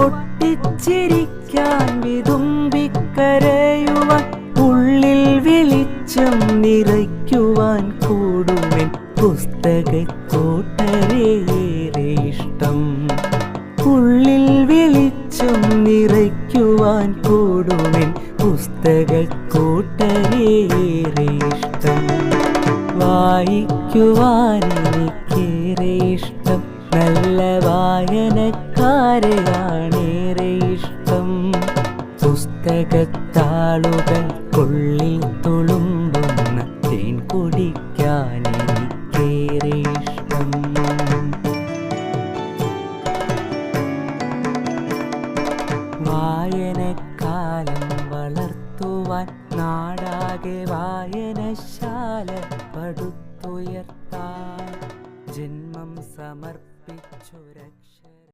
പൊട്ടിച്ചിരിക്കാൻ വിതുമ്പിക്കരയുവാൻ ഉള്ളിൽ വെളിച്ചം നിറയ്ക്കുവാൻ കൂടുമെൻ പുസ്തകക്കോട്ടരേറെ ഇഷ്ടം. ഉള്ളിൽ വെളിച്ചം നിറയ്ക്കുവാൻ കൂടുമെൻ പുസ്തകക്കൂട്ടരേറെ ഇഷ്ടം. വായിക്കുവാൻ എനിക്കേറെ ഇഷ്ടം. നല്ല വായനക്കാരെയാണേറെ ഇഷ്ടം. പുസ്തകത്താളുകൾക്കുള്ളിൽ തുളുമ്പുന്ന തേൻ കുടിക്കാൻ എനിക്കേറെ ഇഷ്ടം. വായനക്കാലം വളർത്തുവാൻ നാടാകെ വായനശാല പടുത്തുയർത്താൻ ജന്മം സമർപ്പിച്ചൊരക്ഷര